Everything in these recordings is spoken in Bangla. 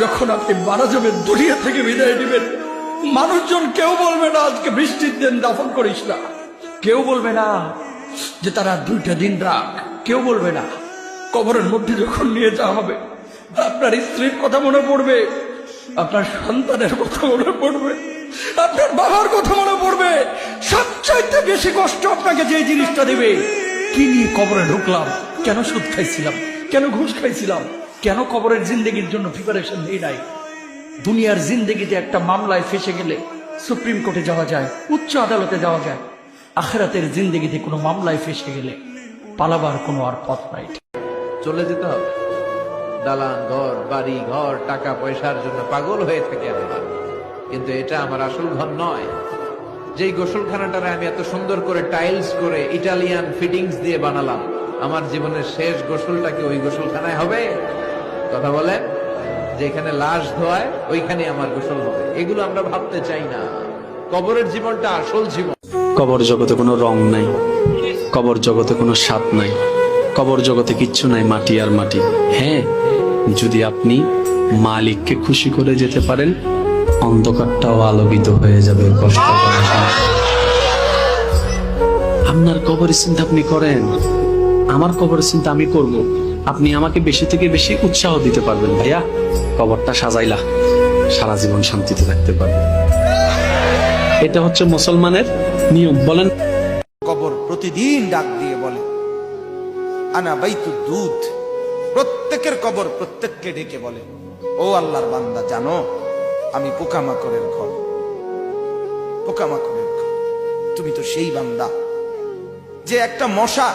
যখন আপনি মারা যাবেন, দুনিয়া থেকে বিদায় নেবেন, মানুষজন কেউ বলবে না, আজকে বৃষ্টির দিন দাফন করিস না। কেউ বলবে না যে তারা দুইটা দিন রাখ। কেউ বলবে না, কবরের মধ্যে যখন নিয়ে যাওয়া হবে, আপনার স্ত্রীর কথা মনে পড়বে, আপনার সন্তানের কথা মনে পড়বে, আপনার বাবার কথা মনে পড়বে। সবচাইতে বেশি কষ্ট আপনাকে যে জিনিসটা দেবে কি নিয়ে কবরে ঢুকলাম, কেন সুদ খাইছিলাম, কেন ঘুষ খাইছিলাম? কেন কবরের জিন্দগির জন্য প্রিপারেশন নেই নাই? দুনিয়ার জিন্দগিতে একটা মামলায় ফেসে গেলে সুপ্রিম কোর্টে যাওয়া যায়, উচ্চ আদালতে যাওয়া যায়, আখেরাতের জিন্দগিতে কোনো মামলায় ফেসে গেলে পালাবার কোনো আর পথ নাই। চলে যেতে হবে। দালান, ঘর, বাড়ি, ঘর, টাকা, পয়সার জন্য পাগল হয়ে থাকে আমরা। কিন্তু এটা আমার আসল ঘর নয়। যেই গোসলখানাটারে আমি এত সুন্দর করে টাইলস করে ইটালিয়ান ফিটিংস দিয়ে বানালাম, আমার জীবনের শেষ গোসলটা কি ওই গোসলখানায় হবে? কথা বলেন, যেখানে লাশ ধোয়ায়, ওইখানে আমার গোসল হবে। এগুলো আমরা ভাবতে চাই না। কবরের জীবনটা আসল জীবন। কবর জগতে কোনো রং নাই, কবর জগতে কোনো স্বাদ নাই, কবর জগতে কিচ্ছু নাই, মাটি আর মাটি। হ্যাঁ যদি আপনি মালিককে খুশি করে যেতে পারেন, অন্ধকারটাও আলোকিত হয়ে যাবে কষ্ট আপনার কবরের চিন্তা আপনি করেন, আমার কবরের চিন্তা আমি করব। আপনি আমাকে বেশি থেকে বেশি উৎসাহ দিতে পারবেন, ভাইয়া। কবরটা সাজাইলা, সারা জীবন শান্তিতে থাকতে পারবেন। এটা হচ্ছে মুসলমানের নিয়ম, বলেন। কবর প্রতিদিন ডাক দিয়ে বলে, আনা বাইতু দুধ। প্রত্যেকের কবর প্রত্যেককে ডেকে বলে, ও আল্লাহর বান্দা, জানো, আমি পোকামাকড়ের ঘর। পোকামাকড়ের ঘর। তুমি তো সেই বান্দা যে একটা মশা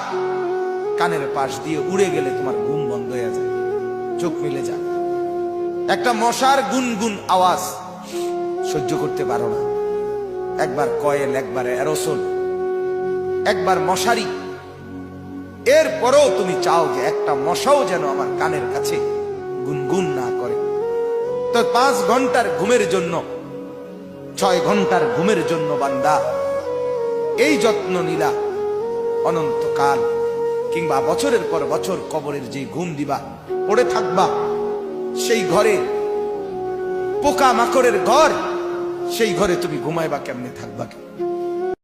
কানের পাশ দিয়ে উড়ে গেলে তোমার ঘুম বন্ধ হয়ে যায়। চোখ মিলে যায়। একটা মশার গুনগুন আওয়াজ সহ্য করতে পারো না। একবার কয়েল, একবার অ্যারোসোল, একবার মশারি। এরপরেও তুমি চাও যে একটা মশাও যেন আমার কানের কাছে গুনগুন না করে। তো পাঁচ ঘণ্টার ঘুমের জন্য, ছয় ঘণ্টার ঘুমের জন্য বান্দা, এই যত্ন নিলা অনন্তকাল। কিংবা বছরের পর বছর কবরের যে ঘুম দিবা, পড়ে থাকবা, সেই ঘরে পোকা মাকড়ের ঘর, সেই ঘরে তুমি ঘুমাইবা, কেমনে থাকবা?